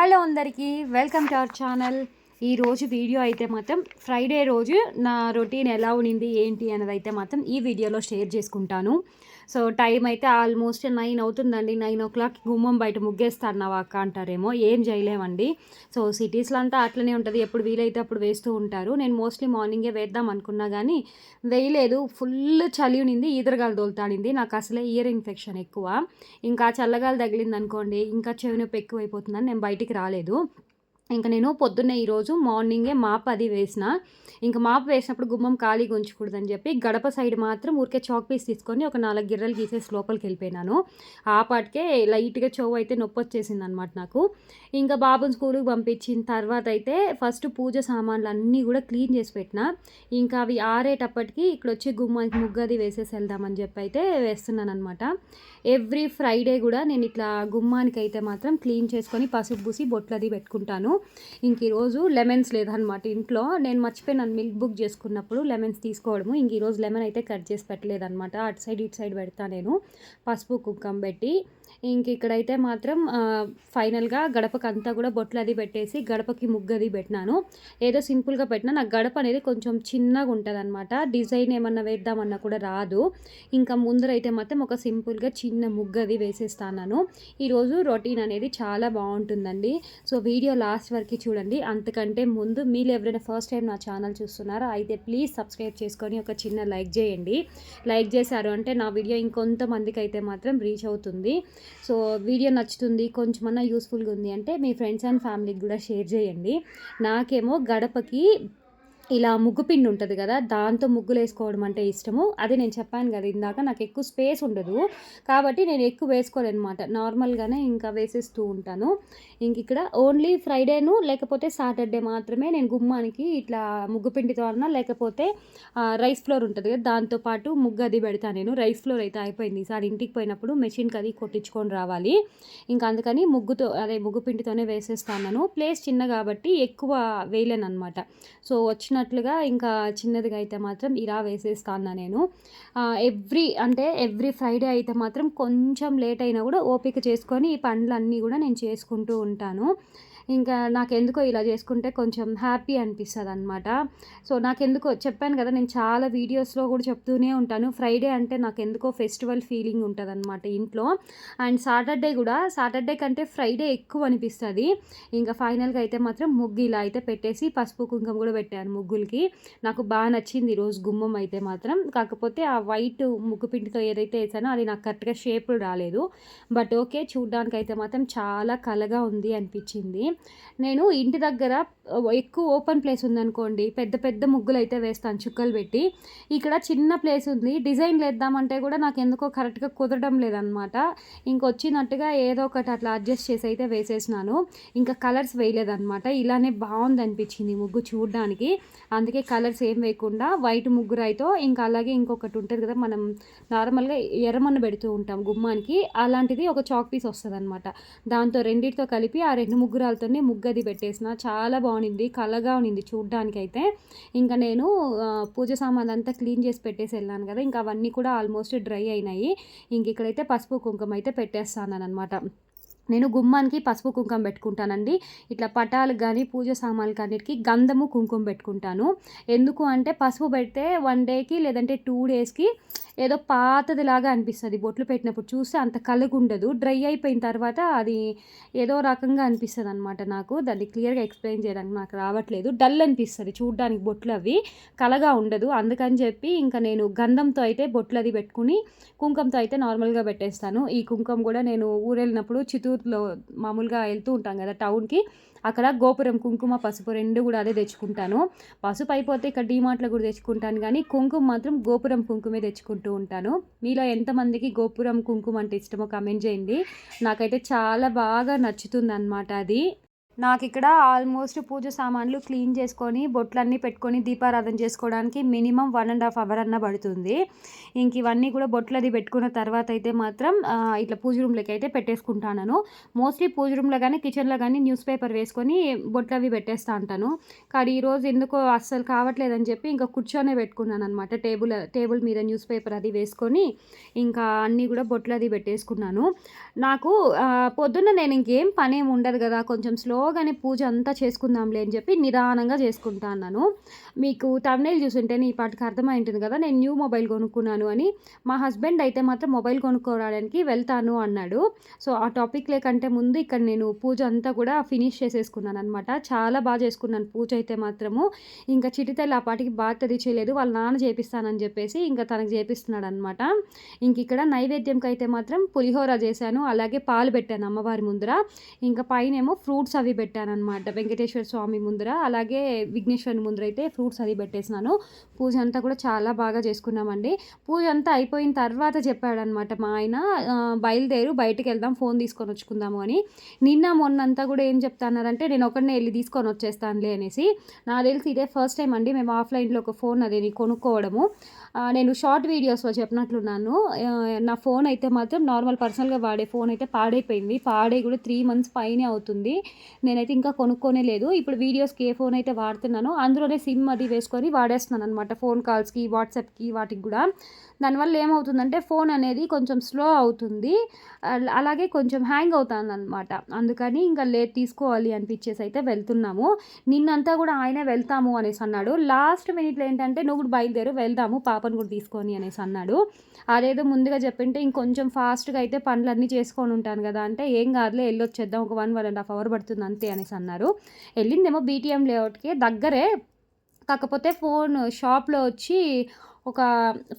Hello అందరికీ welcome to our channel. ఈరోజు video అయితే మాత్రం ఫ్రైడే రోజు నా రొటీన్ ఎలా ఉండింది ఏంటి అనేది అయితే మాత్రం ఈ వీడియోలో షేర్ చేసుకుంటాను. సో టైం అయితే ఆల్మోస్ట్ నైన్ అవుతుందండి. నైన్ ఓ క్లాక్ గుమ్మం బయట ముగ్గేస్తాను అక్క అంటారేమో. ఏం చేయలేమండి. సో సిటీస్లో అంతా అట్లనే ఉంటుంది. ఎప్పుడు వీలైతే అప్పుడు వేస్తూ ఉంటారు. నేను మోస్ట్లీ మార్నింగే వేద్దాం అనుకున్నా కానీ వేయలేదు. ఫుల్ చలి ఉనింది ఈదరగాలు దోలుతాడింది నాకు అసలే ఇయర్ ఇన్ఫెక్షన్ ఎక్కువ. ఇంకా చల్లగాలి తగిలింది అనుకోండి ఇంకా చెవి నొప్పి ఎక్కువైపోతుందని నేను బయటికి రాలేదు. ఇంకా నేను పొద్దున్నే ఈరోజు మార్నింగే మాప్ అది వేసిన. ఇంకా మాప్ వేసినప్పుడు గుమ్మం ఖాళీగా ఉంచకూడదని చెప్పి గడప సైడ్ మాత్రం ఊరికే చాక్ పీస్ తీసుకొని ఒక నాలుగు గిర్రలు గీసేసి లోపలికి వెళ్ళిపోయినాను. ఆ పాటికే లైట్గా చెవు అయితే నొప్పి వచ్చేసింది అనమాట నాకు. ఇంకా బాబుని స్కూల్కి పంపించిన తర్వాత అయితే ఫస్ట్ పూజ సామాన్లు అన్నీ కూడా క్లీన్ చేసి పెట్టిన. ఇంకా అవి ఆరేటప్పటికి ఇక్కడ వచ్చి గుమ్మానికి ముగ్గది వేసేసి వెళ్దామని చెప్పి అయితే వేస్తున్నాను అనమాట ఎవ్రీ ఫ్రైడే కూడా నేను ఇట్లా గుమ్మానికి అయితే మాత్రం క్లీన్ చేసుకొని పసుపు పూసి బొట్లది పెట్టుకుంటాను. ఇంక ఈరోజు లెమన్స్ లేదనమాట ఇంట్లో. నేను మర్చిపోయినాను మిల్క్ బుక్ చేసుకున్నప్పుడు లెమన్స్ తీసుకోవడము. ఇంక ఈరోజు లెమన్ అయితే కట్ చేసి పెట్టలేదనమాట అటు సైడ్ ఇటు సైడ్ పెడతా నేను. పసుపు కుంకం పెట్టి ఇంక ఇక్కడైతే మాత్రం ఫైనల్గా గడపకి అంతా కూడా బొట్లు అది పెట్టేసి గడపకి ముగ్గది పెట్టినాను. ఏదో సింపుల్గా పెట్టినా నాకు గడప అనేది కొంచెం చిన్నగా ఉంటుంది అనమాట డిజైన్ ఏమన్నా వేద్దామన్నా కూడా రాదు. ఇంకా ముందరైతే మాత్రం ఒక సింపుల్గా చిన్న ముగ్గది వేసేస్తాను ఈరోజు రొటీన్ అనేది చాలా బాగుంటుందండి. సో వీడియో లాస్ట్ వరకు చూడండి. అంతకంటే ముందు మీరు ఎవరైనా ఫస్ట్ టైం నా ఛానల్ చూస్తున్నారా అయితే ప్లీజ్ సబ్స్క్రైబ్ చేసుకొని ఒక చిన్న లైక్ చేయండి. లైక్ చేశారు అంటే నా వీడియో ఇంకొంతమందికి అయితే మాత్రం రీచ్ అవుతుంది. సో వీడియో నచ్చుతుంది కొంచెమన్నా యూస్ఫుల్గా ఉంది అంటే మీ ఫ్రెండ్స్ అండ్ ఫ్యామిలీకి కూడా షేర్ చేయండి. నాకేమో గడపకి ఇలా ముగ్గు పిండి ఉంటుంది కదా దాంతో ముగ్గులు వేసుకోవడం అంటే ఇష్టము. అది నేను చెప్పాను కదా ఇందాక నాకు ఎక్కువ స్పేస్ ఉండదు. కాబట్టి నేను ఎక్కువ వేసుకోలేనమాట. నార్మల్గానే ఇంకా వేసేస్తూ ఉంటాను. ఇంక ఇక్కడ ఓన్లీ ఫ్రైడేను లేకపోతే సాటర్డే మాత్రమే నేను గుమ్మానికి ఇట్లా ముగ్గు పిండితో అన్నా లేకపోతే రైస్ ఫ్లోర్ ఉంటుంది కదా దాంతోపాటు ముగ్గు అది పెడతాను నేను. రైస్ ఫ్లోర్ అయితే అయిపోయింది. ఈసారి ఇంటికి పోయినప్పుడు మెషిన్కి అది కొట్టించుకొని రావాలి. ఇంకా అందుకని ముగ్గుతో అదే ముగ్గు పిండితోనే వేసేస్తాను ప్లేస్ చిన్న కాబట్టి ఎక్కువ వేయలేను అనమాట సో వచ్చిన చూసినట్లుగా ఇంకా చిన్నదిగా అయితే మాత్రం ఇలా వేసేస్తాను నేను. ఎవ్రీ అంటే ఎవ్రీ ఫ్రైడే అయితే మాత్రం కొంచెం లేట్ అయినా కూడా ఓపిక చేసుకొని ఈ పండ్లన్నీ కూడా నేను చేసుకుంటూ ఉంటాను. ఇంకా నాకెందుకో ఇలా చేసుకుంటే కొంచెం హ్యాపీ అనిపిస్తుంది అనమాట సో నాకెందుకో చెప్పాను కదా నేను చాలా వీడియోస్లో కూడా చెప్తూనే ఉంటాను. ఫ్రైడే అంటే నాకు ఎందుకో ఫెస్టివల్ ఫీలింగ్ ఉంటుంది అనమాట ఇంట్లో. అండ్ సాటర్డే కూడా సాటర్డే కంటే ఫ్రైడే ఎక్కువ అనిపిస్తుంది. ఇంకా ఫైనల్గా అయితే మాత్రం ముగ్గు ఇలా అయితే పెట్టేసి పసుపు కుంకుమ కూడా పెట్టాను ముగ్గులకి. నాకు బాగా నచ్చింది ఈరోజు గుమ్మం అయితే మాత్రం. కాకపోతే ఆ వైట్ ముగ్గు పిండితో ఏదైతే వేసానో అది నాకు కరెక్ట్గా షేప్ రాలేదు. బట్ ఓకే చూడడానికి అయితే మాత్రం చాలా కలగా ఉంది అనిపించింది. నేను ఇంటి దగ్గర ఎక్కువ ఓపెన్ ప్లేస్ ఉందనుకోండి పెద్ద పెద్ద ముగ్గులు అయితే వేస్తాను చుక్కలు పెట్టి. ఇక్కడ చిన్న ప్లేస్ ఉంది డిజైన్లు వేద్దామంటే కూడా నాకు ఎందుకో కరెక్ట్గా కుదరడం లేదనమాట. ఇంకొచ్చినట్టుగా ఏదో ఒకటి అట్లా అడ్జస్ట్ చేసి అయితే వేసేసినాను. ఇంకా కలర్స్ వేయలేదనమాట. ఇలానే బాగుంది అనిపించింది ముగ్గు చూడడానికి. అందుకే కలర్స్ ఏం వేయకుండా వైట్ ముగ్గురైతో ఇంకా అలాగే ఇంకొకటి ఉంటుంది కదా మనం నార్మల్గా ఎర్రమన్ను పెడుతూ ఉంటాం గుమ్మానికి. అలాంటిది ఒక చాక్ పీస్ వస్తుంది అనమాట దాంతో రెండింటితో కలిపి ఆ రెండు ముగ్గురాలతో ముగ్గు ముగ్గది పెట్టేసిన. చాలా బాగుంది కలగా ఉన్నింది చూడ్డానికి అయితే ఇంకా నేను పూజ సామాన్ అంతా క్లీన్ చేసి పెట్టేసి వెళ్ళాను కదా ఇంకా అవన్నీ కూడా ఆల్మోస్ట్ డ్రై అయినాయి. ఇంక ఇక్కడైతే పసుపు కుంకుమ అయితే పెట్టేస్తాను అనమాట నేను గుమ్మానికి పసుపు కుంకుమ పెట్టుకుంటానండి. ఇట్లా పటాలకు కానీ పూజ సామాన్లకు అన్నిటికీ గంధము కుంకుమ పెట్టుకుంటాను. ఎందుకు అంటే పసుపు పెడితే వన్ డేకి లేదంటే టూ డేస్కి ఏదో పాతదిలాగా అనిపిస్తుంది. బొట్లు పెట్టినప్పుడు చూస్తే అంత కలుగుండదు. డ్రై అయిపోయిన తర్వాత అది ఏదో రకంగా అనిపిస్తుంది అనమాట నాకు. దాన్ని క్లియర్గా ఎక్స్ప్లెయిన్ చేయడానికి నాకు రావట్లేదు. డల్ అనిపిస్తుంది చూడడానికి బొట్లు అవి. కలగా ఉండదు. అందుకని చెప్పి ఇంకా నేను గంధంతో అయితే బొట్లు అది పెట్టుకుని కుంకుమతో అయితే నార్మల్గా పెట్టేస్తాను. ఈ కుంకుమ కూడా నేను ఊరెళ్ళినప్పుడు చిత్తూరులో మామూలుగా వెళ్తూ ఉంటాం కదా టౌన్కి. అక్కడ గోపురం కుంకుమ పసుపు రెండు కూడా అదే తెచ్చుకుంటాను. పసుపు అయిపోతే ఇక్కడ డీమార్ట్లో కూడా తెచ్చుకుంటాను కానీ కుంకుమ మాత్రం గోపురం కుంకుమే తెచ్చుకుంటూ ఉంటాను. మీలో ఎంతమందికి గోపురం కుంకుమ అంటే ఇష్టమో కమెంట్ చేయండి. నాకైతే చాలా బాగా నచ్చుతుంది అనమాట అది. నాకు ఇక్కడ ఆల్మోస్ట్ పూజ సామాన్లు క్లీన్ చేసుకొని బొట్లన్నీ పెట్టుకొని దీపారాధన చేసుకోవడానికి minimum one and half hour అన్న పడుతుంది. ఇంక ఇవన్నీ కూడా బొట్లది పెట్టుకున్న తర్వాత అయితే మాత్రం ఇట్లా పూజ రూమ్లోకి అయితే పెట్టేసుకుంటాను మోస్ట్లీ పూజ రూమ్లో కానీ కిచెన్లో కానీ న్యూస్ పేపర్ వేసుకొని బొట్లు అవి పెట్టేస్తా ఉంటాను. కానీ ఈరోజు ఎందుకో అస్సలు కావట్లేదని చెప్పి ఇంకా కూర్చొనే పెట్టుకున్నాను అనమాట టేబుల్ టేబుల్ మీద న్యూస్ పేపర్ అది వేసుకొని ఇంకా అన్నీ కూడా బొట్లు అది పెట్టేసుకున్నాను. నాకు పొద్దున్న నేను ఇంకేం పని ఏమి ఉండదు కదా కొంచెం స్లో పోగానే పూజ అంతా చేసుకుందాంలే అని చెప్పి నిదానంగా చేసుకుంటా అన్నాను. మీకు తమిళ చూసుంటే ఈ పాటికి అర్థమై ఉంటుంది కదా నేను న్యూ మొబైల్ కొనుక్కున్నాను అని. మా హస్బెండ్ అయితే మాత్రం మొబైల్ కొనుక్కోవడానికి వెళ్తాను అన్నాడు. సో ఆ టాపిక్ లేకంటే ముందు ఇక్కడ నేను పూజ అంతా కూడా ఫినిష్ చేసేసుకున్నాను అనమాట చాలా బాగా చేసుకున్నాను పూజ అయితే మాత్రము. ఇంకా చిటితల్లి ఆ పాటికి బాగా తెరిచేయలేదు వాళ్ళ నాన్న చేపిస్తానని చెప్పేసి ఇంకా తనకు చేపిస్తున్నాడు అనమాట ఇంక ఇక్కడ నైవేద్యంకి అయితే మాత్రం పులిహోర చేశాను అలాగే పాలు పెట్టాను అమ్మవారి ముందర. ఇంకా పైన ఏమో ఫ్రూట్స్ అవి పెట్టాను వెంకటేశ్వర స్వామి ముందర అలాగే విఘ్నేశ్వరుని ముందర అయితే ఫ్రూట్స్ అది పెట్టేసినాను. పూజ అంతా కూడా చాలా బాగా చేసుకున్నామండి. పూజ అంతా అయిపోయిన తర్వాత చెప్పాడనమాట మా ఆయన బయలుదేరు బయటకు వెళ్దాం ఫోన్ తీసుకొని వచ్చుకుందాము అని. నిన్న మొన్నంతా కూడా ఏం చెప్తాన్నారంటే నేను ఒకరినే వెళ్ళి తీసుకొని వచ్చేస్తానులే అనేసి. నాకు తెలిసి ఇదే ఫస్ట్ టైం అండి మేము ఆఫ్లైన్లో ఒక ఫోన్ అది కొనుక్కోవడము. నేను షార్ట్ వీడియోస్లో చెప్పినట్లున్నాను. నా ఫోన్ అయితే మాత్రం నార్మల్ పర్సనల్గా వాడే ఫోన్ అయితే పాడైపోయింది. పాడై కూడా త్రీ మంత్స్ పైనే అవుతుంది. నేనైతే ఇంకా కొనుక్కోనే లేదు. ఇప్పుడు వీడియోస్కి ఏ ఫోన్ అయితే వాడుతున్నానో అందులోనే సిమ్ అది వేసుకొని వాడేస్తున్నాను అనమాట ఫోన్ కాల్స్కి వాట్సాప్కి వాటికి కూడా. దానివల్ల ఏమవుతుందంటే ఫోన్ అనేది కొంచెం స్లో అవుతుంది. అలాగే కొంచెం హ్యాంగ్ అవుతుంది అనమాట అందుకని ఇంకా లేదు తీసుకోవాలి అనిపించేసి అయితే వెళ్తున్నాము. నిన్నంతా కూడా ఆయనే వెళ్తాము అనేసి అన్నాడు. లాస్ట్ మినిట్లో ఏంటంటే నువ్వు కూడా బయలుదేరు వెళ్దాము పాపను కూడా తీసుకొని అనేసి అన్నాడు. అదేదో ముందుగా చెప్పింటే ఇంకొంచెం ఫాస్ట్గా అయితే పనులన్నీ చేసుకొని ఉంటాను కదా అంటే ఏం కాదులే వెళ్ళొచ్చేద్దాం. ఒక one one and half hour పడుతుంది అంతే అనేసి అన్నారు. వెళ్ళిందేమో బీటీఎం లేఅవుట్కి దగ్గరే కాకపోతే ఫోన్ షాప్లో వచ్చి ఒక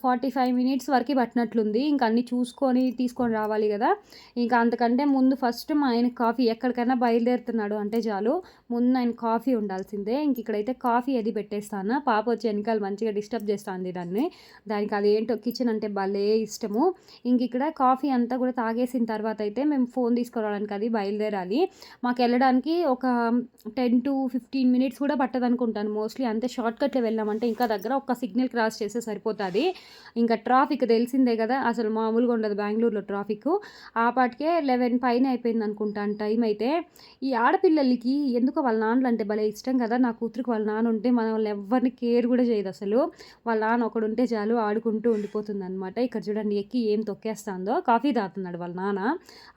ఫార్టీ ఫైవ్ మినిట్స్ వరకు పట్టినట్లుంది. ఇంకా అన్నీ చూసుకొని తీసుకొని రావాలి కదా. ఇంకా అంతకంటే ముందు ఫస్ట్ మా ఆయన కాఫీ ఎక్కడికైనా బయలుదేరుతున్నాడు అంటే చాలు. ముందు ఆయన కాఫీ ఉండాల్సిందే. ఇంక ఇక్కడైతే కాఫీ అది పెట్టేస్తాను? పాప వచ్చి వెనకాల మంచిగా డిస్టర్బ్ చేస్తుంది దాన్ని. దానికి అది కిచెన్ అంటే భలే ఇష్టము. ఇంక ఇక్కడ కాఫీ అంతా కూడా తాగేసిన తర్వాత అయితే మేము ఫోన్ తీసుకురావడానికి అది బయలుదేరాలి. మాకు వెళ్ళడానికి ఒక టెన్ టు ఫిఫ్టీన్ మినిట్స్ కూడా పట్టదనుకుంటాను. మోస్ట్లీ అంతే షార్ట్ కట్లో వెళ్ళామంటే ఇంకా దగ్గర ఒక సిగ్నల్ క్రాస్ చేస్తే సరిపోతుంది. ఇంకా ట్రాఫిక్ తెలిసిందే కదా అసలు మామూలుగా ఉండదు బెంగళూరులో ట్రాఫిక్. ఆ పాటికే లెవెన్ పైన అయిపోయింది అనుకుంటాను టైం అయితే. ఈ ఆడపిల్లలకి ఎందుకో వాళ్ళ నాన్నలు అంటే భలే ఇష్టం కదా నా కూతురికి వాళ్ళ నాన్న ఉంటే మన వాళ్ళు ఎవరిని కేర్ కూడా చేయదు అసలు. వాళ్ళ నాన్న ఒకడు ఉంటే చాలు ఆడుకుంటూ ఉండిపోతుంది అనమాట ఇక్కడ చూడండి ఎక్కి ఏం తొక్కేస్తుందో. కాఫీ తాగుతున్నాడు వాళ్ళ నాన్న.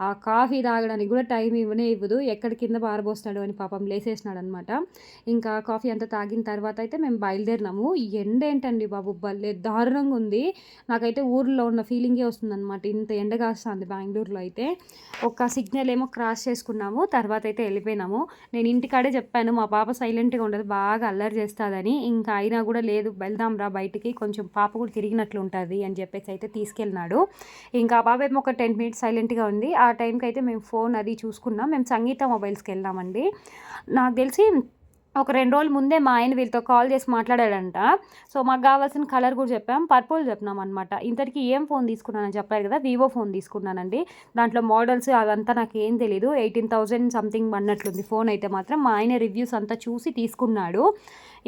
ఆ కాఫీ తాగడానికి కూడా టైం ఇవ్వనే ఇవ్వదు. ఎక్కడ కింద పారబోస్తాడు అని పాపం లేసేసినాడు అనమాట ఇంకా కాఫీ అంతా తాగిన తర్వాత అయితే మేము బయలుదేరినాము. ఈ ఎండ ఏంటండి బాబు బల్ దారుణంగా ఉంది. నాకైతే ఊర్లో ఉన్న ఫీలింగే వస్తుంది అనమాట ఇంత ఎండ కాస్తుంది బెంగళూరులో అయితే. ఒక సిగ్నల్ ఏమో క్రాస్ చేసుకున్నాము. తర్వాత అయితే వెళ్ళిపోయినాము. నేను ఇంటికాడే చెప్పాను మా పాప సైలెంట్గా ఉండదు బాగా అల్లరి చేస్తుందని. ఇంకా అయినా కూడా లేదు వెళ్దాం రా బయటికి కొంచెం పాప కూడా తిరిగినట్లు ఉంటుంది అని చెప్పేసి అయితే తీసుకెళ్ళినాడు. ఇంకా ఆ పాప ఏమో ఒక టెన్ మినిట్స్ సైలెంట్గా ఉంది. ఆ టైంకి అయితే మేము ఫోన్ అది చూసుకున్నాం. మేము సంగీత మొబైల్స్కి వెళ్ళామండి నాకు తెలిసి ఒక రెండు రోజుల ముందే మా ఆయన వీళ్ళతో కాల్ చేసి మాట్లాడాడంట. సో మాకు కావాల్సిన కలర్ కూడా చెప్పాం. పర్పుల్ చెప్పినాం అనమాట ఇంతటికి ఏం ఫోన్ తీసుకున్నానని చెప్పారు కదా వివో ఫోన్ తీసుకున్నానండి. దాంట్లో మోడల్స్ అదంతా నాకు ఏం తెలీదు. ఎయిటీన్ థౌజండ్ సంథింగ్ అన్నట్లుంది ఫోన్ అయితే మాత్రం. మా ఆయన రివ్యూస్ అంతా చూసి తీసుకున్నాడు.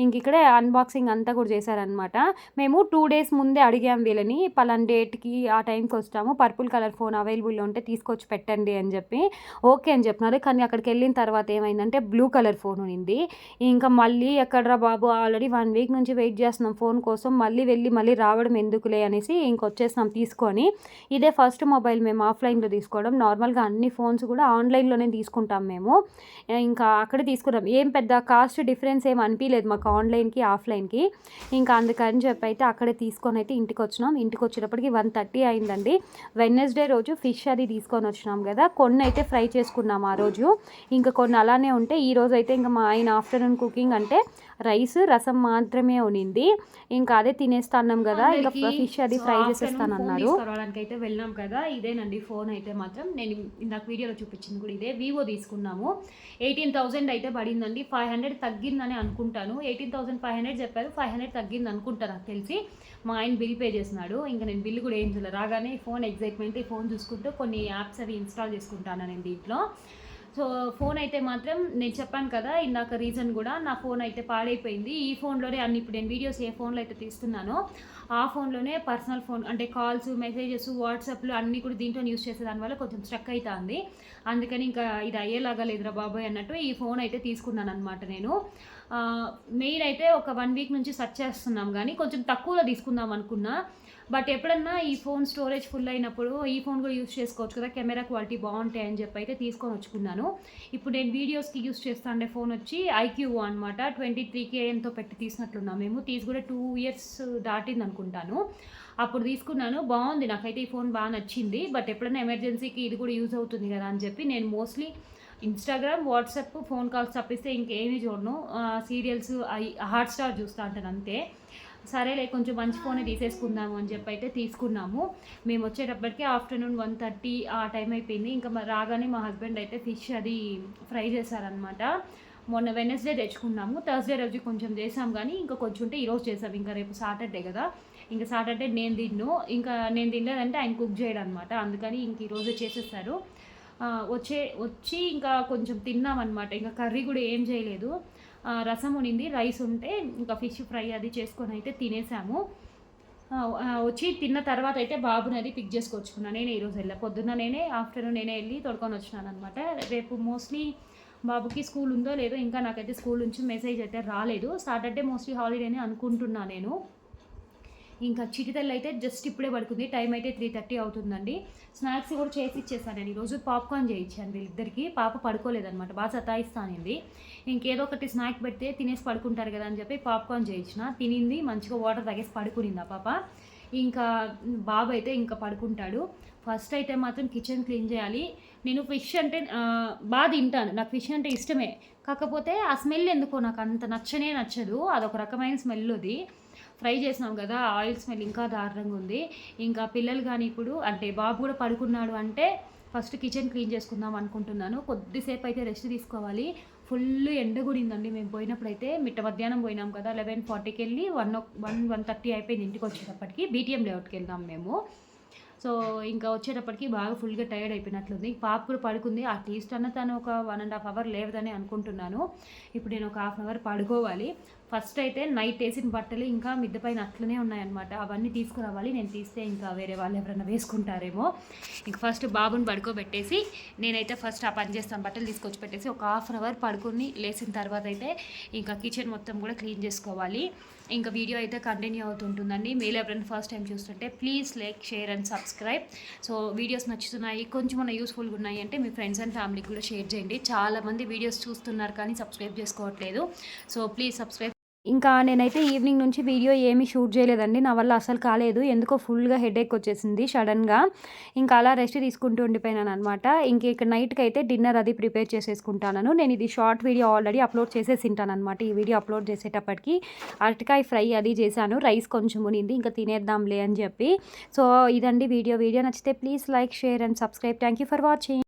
ఇంక ఇక్కడే అన్బాక్సింగ్ అంతా కూడా చేశారనమాట మేము టూ డేస్ ముందే అడిగాం వీళ్ళని పలాన్ డేట్కి ఆ టైంకి వస్తాము పర్పుల్ కలర్ ఫోన్ అవైలబుల్లో ఉంటే తీసుకొచ్చి పెట్టండి అని చెప్పి. ఓకే అని చెప్పినారు. కానీ అక్కడికి వెళ్ళిన తర్వాత ఏమైందంటే బ్లూ కలర్ ఫోన్ ఉంది ఇంకా మళ్ళీ ఎక్కడరా బాబు ఆల్రెడీ వన్ వీక్ నుంచి వెయిట్ చేస్తున్నాం ఫోన్ కోసం మళ్ళీ వెళ్ళి మళ్ళీ రావడం ఎందుకులే అనేసి ఇంకొచ్చేసినాం తీసుకొని. ఇదే ఫస్ట్ మొబైల్ మేము ఆఫ్లైన్లో తీసుకోవడం. నార్మల్గా అన్ని ఫోన్స్ కూడా ఆన్లైన్లోనే తీసుకుంటాం మేము. ఇంకా అక్కడే తీసుకున్నాం. ఏం పెద్ద కాస్ట్ డిఫరెన్స్ ఏం అనిపించలేదు మాకు. ఆన్లైన్కి ఆఫ్లైన్కి. ఇంకా అందుకని చెప్పి అయితే అక్కడే తీసుకొని అయితే ఇంటికి వచ్చినాం ఇంటికి వచ్చేటప్పటికి వన్ థర్టీ అయిందండి. వెన్నెస్డే రోజు ఫిష్ అది తీసుకొని వచ్చినాం కదా కొన్ని అయితే ఫ్రై చేసుకున్నాం ఆ రోజు. ఇంకా కొన్ని అలానే ఉంటే ఈ రోజు అయితే ఇంకా మా ఆయన ఆఫ్టర్నూన్ కుకింగ్ అంటే రైస్ రసం మాత్రమే ఉనింది. ఇంకా అదే తినేస్తాన్నాం కదా ఇంకా ఫిష్ అది ఫ్రై చేసేస్తాను అన్నారు. అయితే వెళ్ళాం కదా ఇదేనండి ఫోన్ అయితే మాత్రం. నేను ఇందాక వీడియోలో చూపించింది కూడా ఇదే. వివో తీసుకున్నాము. ఎయిటీన్ థౌసండ్ అయితే పడిందండి. ఫైవ్ హండ్రెడ్ తగ్గిందని అనుకుంటాను. ఎయిటీన్ థౌసండ్ ఫైవ్ హండ్రెడ్ చెప్పారు. ఫైవ్ హండ్రెడ్ తగ్గింది అనుకుంటా నాకు తెలిసి. మా ఆయన బిల్ పే చేసినాడు ఇంకా నేను బిల్ కూడా ఏం చేయలేదు రాగానే ఫోన్ ఎగ్జైట్మెంట్ ఈ ఫోన్ చూసుకుంటూ కొన్ని యాప్స్ అవి ఇన్స్టాల్ చేసుకుంటాను నేను దీంట్లో. సో ఫోన్ అయితే మాత్రం నేను చెప్పాను కదా ఇందాక రీజన్ కూడా నా ఫోన్ అయితే పాడైపోయింది. ఈ ఫోన్లోనే అన్ని ఇప్పుడు నేను వీడియోస్ ఏ ఫోన్లో అయితే తీస్తున్నానో ఆ ఫోన్లోనే పర్సనల్ ఫోన్ అంటే కాల్స్ మెసేజెస్ వాట్సాప్లు అన్నీ కూడా దీంట్లో యూస్ చేసే దానివల్ల కొంచెం స్ట్రక్ అవుతుంది అందుకని ఇంకా ఇది అయ్యేలాగా లేదురా బాబాయ్ అన్నట్టు ఈ ఫోన్ అయితే తీసుకున్నాను అనమాట నేను మెయిన్ అయితే ఒక వన్ వీక్ నుంచి సెర్చ్ చేస్తున్నాం కానీ కొంచెం తక్కువలో తీసుకుందాం అనుకున్నా. బట్ ఎప్పుడన్నా ఈ ఫోన్ స్టోరేజ్ ఫుల్ అయినప్పుడు ఈ ఫోన్ కూడా యూస్ చేసుకోవచ్చు కదా కెమెరా క్వాలిటీ బాగుంటాయి అని చెప్పి అయితే తీసుకొని వచ్చుకున్నాను. ఇప్పుడు నేను వీడియోస్కి యూస్ చేస్తాండే ఫోన్ వచ్చి ఐక్యూ అనమాట ట్వంటీ త్రీ ఎంతో పెట్టి తీసినట్లున్నాం మేము. తీసి కూడా టూ ఇయర్స్ దాటింది తీసుకుంటాను. అప్పుడు తీసుకున్నాను. బాగుంది. నాకైతే ఈ ఫోన్ బాగా నచ్చింది. బట్ ఎప్పుడైనా ఎమర్జెన్సీకి ఇది కూడా యూజ్ అవుతుంది కదా అని చెప్పి నేను mostly Instagram WhatsApp phone calls తప్పిస్తే ఇంకేమీ చూడను. సీరియల్స్ హాట్స్టార్ చూస్తా అంటాను అంతే. సరేలే కొంచెం మంచి ఫోనే తీసేసుకుందాము అని చెప్పి అయితే తీసుకున్నాము. మేము వచ్చేటప్పటికి ఆఫ్టర్నూన్ వన్ థర్టీ ఆ టైం అయిపోయింది. ఇంకా రాగానే మా హస్బెండ్ అయితే ఫిష్ అది ఫ్రై చేశారనమాట మొన్న వెనస్డే తెచ్చుకున్నాము. థర్స్డే రోజు కొంచెం చేసాం కానీ ఇంకా కొంచెం ఉంటే ఈరోజు చేసాం ఇంకా రేపు సాటర్డే కదా. ఇంకా సాటర్డే నేను తిన్ను. ఇంకా నేను తినలేదంటే ఆయన కుక్ చేయడం అనమాట అందుకని ఇంక ఈరోజు చేసేస్తారు. వచ్చే వచ్చి ఇంకా కొంచెం తిన్నామన్నమాట. ఇంకా కర్రీ కూడా ఏం చేయలేదు. రసం ఉనింది. రైస్ ఉంటే ఇంకా ఫిష్ ఫ్రై అది చేసుకొని అయితే తినేసాము. వచ్చి తిన్న తర్వాత అయితే బాబుని అది పిక్ చేసుకొచ్చుకున్నాను నేనే ఈరోజు వెళ్ళా. పొద్దున్న నేనే ఆఫ్టర్నూన్ నేనే వెళ్ళి తొడుకొని వచ్చినాను అనమాట రేపు మోస్ట్లీ బాబుకి స్కూల్ ఉందో లేదో ఇంకా నాకైతే స్కూల్ నుంచి మెసేజ్ అయితే రాలేదు. సాటర్డే మోస్ట్లీ హాలిడేనే అనుకుంటున్నా నేను. ఇంకా చిటితల్లి అయితే జస్ట్ ఇప్పుడే పడుకుంది. టైం అయితే త్రీ థర్టీ అవుతుందండి. స్నాక్స్ కూడా చేసి ఇచ్చేసాను నేను. ఈరోజు పాప్కార్న్ చేయించాను వీళ్ళిద్దరికి. పాప పడుకోలేదనమాట బాగా సతాయిస్తానింది. ఇంకేదో ఒకటి స్నాక్ పెడితే తినేసి పడుకుంటారు కదా అని చెప్పి పాప్కార్న్ చేయించిన. తినింది మంచిగా వాటర్ తాగేసి పడుకునింది ఆ పాప. ఇంకా బాబు అయితే ఇంకా పడుకుంటాడు. ఫస్ట్ అయితే మాత్రం కిచెన్ క్లీన్ చేయాలి. నేను ఫిష్ అంటే బాగా తింటాను. నాకు ఫిష్ అంటే ఇష్టమే. కాకపోతే ఆ స్మెల్ ఎందుకో నాకు అంత నచ్చనే నచ్చదు. అదొక రకమైన స్మెల్ అది. ఫ్రై చేసినాం కదా ఆయిల్ స్మెల్ ఇంకా దారుణంగా ఉంది. ఇంకా పిల్లలు కానీ ఇప్పుడు అంటే బాబు కూడా పడుకున్నాడు అంటే ఫస్ట్ కిచెన్ క్లీన్ చేసుకుందాం అనుకుంటున్నాను. కొద్దిసేపు అయితే రెస్ట్ తీసుకోవాలి. ఫుల్ ఎండ కూడిందండి. మేము పోయినప్పుడు అయితే మిట్ట మధ్యాహ్నం పోయినాం కదా లెవెన్ ఫార్టీకి వెళ్ళి వన్ వన్ వన్ థర్టీ అయిపోయింది ఇంటికి వచ్చేటప్పటికి. బీటీఎం లేఅవుట్కి వెళ్దాం మేము. సో ఇంకా వచ్చేటప్పటికి బాగా ఫుల్గా టైర్డ్ అయిపోయినట్లుంది. పాప కూడా పడుకుంది. అట్లీస్ట్ అన్న తను ఒక వన్ అండ్ హాఫ్ అవర్ లేవదని అనుకుంటున్నాను. ఇప్పుడు నేను ఒక హాఫ్ అన్ అవర్ పడుకోవాలి. ఫస్ట్ అయితే నైట్ వేసిన బట్టలు ఇంకా మిద్దె పైన అట్లనే ఉన్నాయన్నమాట. అవన్నీ తీసుకురావాలి నేను తీస్తే ఇంకా వేరే వాళ్ళు ఎవరైనా వేసుకుంటారేమో. ఇంక ఫస్ట్ బాబుని పడుకోబెట్టేసి నేనైతే ఫస్ట్ ఆ పని చేస్తాను బట్టలు తీసుకొచ్చి పెట్టేసి ఒక హాఫ్ అన్ అవర్ పడుకొని లేచిన తర్వాత అయితే ఇంకా కిచెన్ మొత్తం కూడా క్లీన్ చేసుకోవాలి. ఇంకా వీడియో అయితే కంటిన్యూ అవుతుంటుందండి. మీరు ఎవరైనా ఫస్ట్ టైం చూస్తుంటే please like share and subscribe. So videos నచ్చుతున్నాయి కొంచెం మన యూస్ఫుల్గా ఉన్నాయి అంటే మీ ఫ్రెండ్స్ అండ్ ఫ్యామిలీకి కూడా షేర్ చేయండి. చాలామంది వీడియోస్ చూస్తున్నారు కానీ సబ్స్క్రైబ్ చేసుకోవట్లేదు. సో ప్లీజ్ సబ్స్క్రైబ్ ఇంకా నేనైతే ఈవినింగ్ నుంచి వీడియో ఏమీ షూట్ చేయలేదండి. నా వల్ల అసలు కాలేదు. ఎందుకో ఫుల్గా హెడేక్ వచ్చేసింది సడన్గా. ఇంకా అలా రెస్ట్ తీసుకుంటూ ఉండిపోయినాను అనమాట ఇంక ఇక్కడ నైట్కి అయితే డిన్నర్ అది ప్రిపేర్ చేసేసుకుంటాను నేను ఇది షార్ట్ వీడియో ఆల్రెడీ అప్లోడ్ చేసేసి ఉంటాను అనమాట ఈ వీడియో అప్లోడ్ చేసేటప్పటికి. అరటికాయ ఫ్రై అది చేశాను. రైస్ కొంచెం ఉనింది. ఇంకా తినేద్దాంలే అని చెప్పి. సో ఇదండి వీడియో. వీడియో నచ్చితే please like share and subscribe. Thank you for watching.